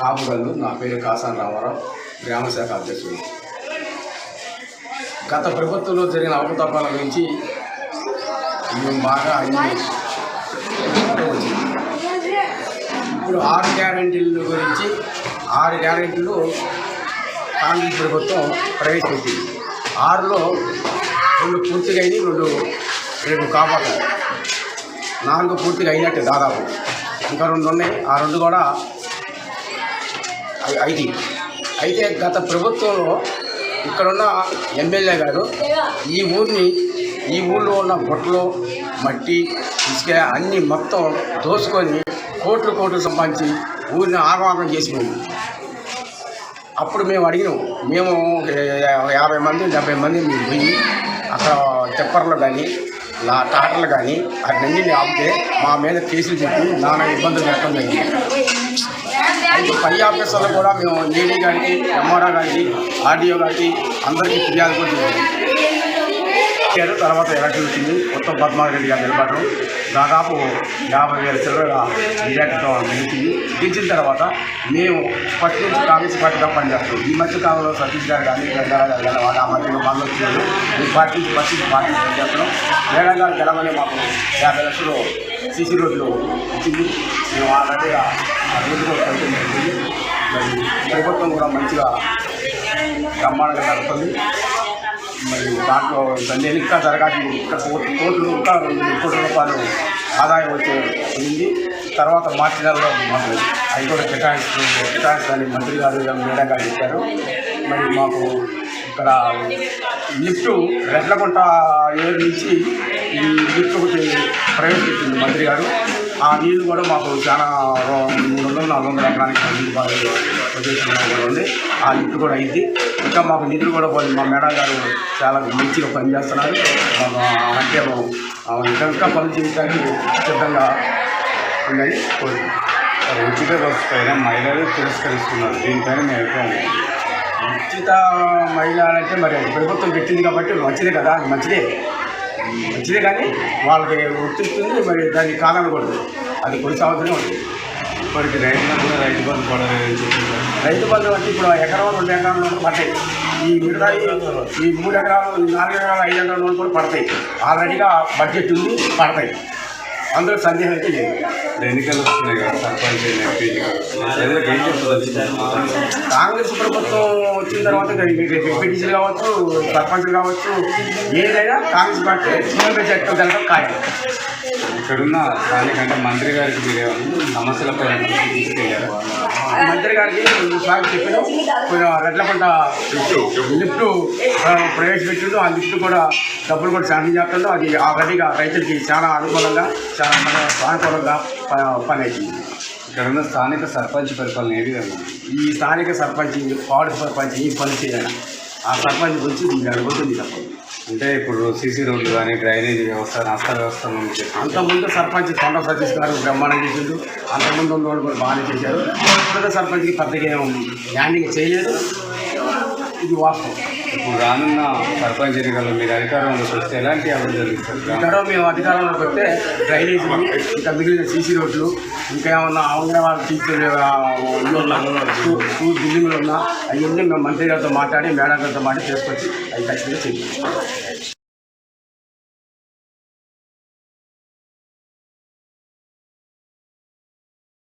కాపుగల్లు. నా పేరు కాసాని రామారావు. గ్రామశాఖ అధ్యక్షుడు. గత ప్రభుత్వంలో జరిగిన అవకతవకల గురించి మేము బాగా అన్ని ఇప్పుడు ఆరు గ్యారంటీల గురించి ఆరు గ్యారంటీలు కాంగ్రెస్ ప్రభుత్వం ప్రవేశపెట్టింది. ఆరులో రెండు పూర్తిగా అయినాయి రెండు రెండు కాపాడాలి నాలుగు పూర్తిగా అయినట్టు దాదాపు. ఇంకా రెండు ఉన్నాయి ఆ రెండు కూడా ఐటీ. అయితే గత ప్రభుత్వంలో ఇక్కడున్న ఎమ్మెల్యే గారు ఈ ఊరిని ఈ ఊళ్ళో ఉన్న గుట్టలు మట్టి ఇసుక అన్నీ మొత్తం దోసుకొని కోట్లు కోట్లు సంపాదించి ఊరిని ఆగమాగం చేసిపోయింది అప్పుడు మేము అడిగినాం మేము యాభై మంది డెబ్బై మంది మేము పోయి అక్కడ చెప్పర్లు కానీ నా టాటర్లు కానీ అన్నీ ఆపితే మా మీద కేసులు చెప్పి నానా ఇబ్బందులు పెట్టడం జరిగింది. పై ఆఫీసర్లు కూడా మేము ఏడీ గారికి ఎంఆర్ఆ గారికి ఆర్డీఓ గారికి అందరికీ ఫిర్యాదు కూడా చేసాం తర్వాత ఎలక్షన్ వచ్చింది. ఉత్తమ్ పద్మారెడ్డి గారు నిలబడడం. దాదాపు యాభై వేల చిల్లర మెజార్టీతో గెలిచింది గెలిచిన తర్వాత మేము ఫస్ట్ నుంచి కాంగ్రెస్ పార్టీగా పనిచేస్తాం. ఈ మధ్య కాలంలో సతీష్ గారు కానీ గంగారావు గారు కానీ ఆ మధ్యలో మనలో వచ్చారు ఈ పార్టీ నుంచి ఫస్ట్ నుంచి పార్టీ పనిచేస్తున్నాం. మేడం గారు మాకు యాభై లక్షలు సీసీ రోడ్లు ఇచ్చింది. మేము ఆల్రెడీగా అభివృద్ధి కూడా కట్టడం మరి ప్రభుత్వం కూడా మంచిగా బ్రహ్మాండంగా నడుపుతుంది మరి దాంట్లో దాన్ని ఇంకా జరగాలి ఇంకా కోట్లు కోట్లు ఇంకా రెండు కోట్ల రూపాయలు ఆదాయం వచ్చే ఉంది తర్వాత మార్చి నెలలో మాకు అవి కూడా కేటాయించు కేటాయించాలని మంత్రి గారు మేడం గారు చెప్పారు మరి మాకు ఇక్కడ లిఫ్ట్ రెడ్లకుంట ఏడు నుంచి ఈ లిఫ్ట్ ఒకటి ప్రవేశపెట్టింది మంత్రి గారు ఆ నీళ్ళు కూడా మాకు చాలా మూడు వందలు నాలుగు వందల ఎకరానికి నీళ్ళు బాగా ప్రదేశంలో కూడా ఉంది. ఆ లిఫ్ట్ కూడా అయింది. ఇంకా మాకు నిధులు కూడా పోయింది మా మేడం గారు చాలా మంచిగా పనిచేస్తున్నారు అంటే ఇంకా పని చేయడానికి సిద్ధంగా ఉందని కోరుకుంటున్నాను ఉచిత బస్సు పైన మహిళలు తిరస్కరిస్తున్నారు. దీనిపైన మీ అభిప్రాయం? ఉచిత మహిళ అంటే మరి ప్రభుత్వం పెట్టింది కాబట్టి మంచిదే కదా. మంచిదే. మంచిదే కానీ వాళ్ళకి వర్తిస్తుంది మరి దాన్ని కాదనకూడదు అది కొనసాగుతూనే ఉంటుంది. ఇప్పటికి రైతులకు రైతు బంధు చెప్తున్నారు? రైతు బంధు అంటే ఇప్పుడు ఎకరం రెండు ఎకరాలు పడతాయి. ఈ మిగతా ఈ మూడు ఎకరాలు నాలుగు ఎకరాలు ఐదు ఎకరాలు కూడా పడతాయి. ఆల్రెడీగా బడ్జెట్ ఉంది పడతాయి. అందులో సందేహం అయితే లేదు. ఎన్నికలు వస్తున్నాయి కదా సర్పంచ్ ఎంపీ ప్రజలకు ఏం చెప్తుంది కాంగ్రెస్ ప్రభుత్వం వచ్చిన తర్వాత ఎంపీటీసీలు కావచ్చు సర్పంచ్లు కావచ్చు ఏదైనా కాంగ్రెస్ పార్టీ చట్టం జరగడం ఖాయం. ఇక్కడున్న స్థానిక అంటే మంత్రి గారికి మీరు ఏమన్నా సమస్యలపై తీసుకెళ్ళారు? మంత్రి గారికి సార్ చెప్పిన కొంచెం రెడ్లకుంట లిఫ్ట్ ప్రవేశపెట్టిండు ఆ లిఫ్ట్ కూడా డబ్బులు కూడా శాంక్షన్ చేస్తుండో అది ఆల్రెడీగా రైతులకి చాలా అనుకూలంగా చాలా సానుకూలంగా ప- పని అవుతుంది ఇక్కడున్న స్థానిక సర్పంచ్ పరిపాలన ఏ విధంగా? ఈ స్థానిక సర్పంచ్ వార్డు సర్పంచ్ ఈ పని చేయాలి ఆ సర్పంచ్ గురించి మీరు అడుగుతుంది తప్పదు అంటే ఇప్పుడు సీసీ రోడ్లు కానీ డ్రైనేజ్ వ్యవస్థ రాష్ట్ర వ్యవస్థ అంతకుముందు సర్పంచ్ కొండ సతీష్ గారు బ్రహ్మాండం చేసిండు. అంతకుముందు ఉన్న వాళ్ళు కూడా బాగానే చేశారు. ఇప్పుడున్న సర్పంచ్కి పెద్దగా ఏం ల్యాండింగ్ చేయలేదు. ఇది వాస్తవం. ఇప్పుడు రానున్న సర్పంచ్ ఎన్నికల్లో మీరు అధికారంలోకి వస్తే ఎలాంటి అభివృద్ధి జరుగుతుంది? ఇక్కడ మేము అధికారంలోకి వస్తే డ్రైనేజ్ ఇంకా మిగిలిన సీసీ రోడ్లు ఇంకా ఏమన్నా అంగన్వాడీ టీచర్ స్కూల్ బిల్డింగ్లు ఉన్నా అవన్నీ మేము మంత్రి గారితో మాట్లాడి మేడం గారితో మాట్లాడి తీసుకొచ్చి అవి ఖచ్చితంగా చేయాలి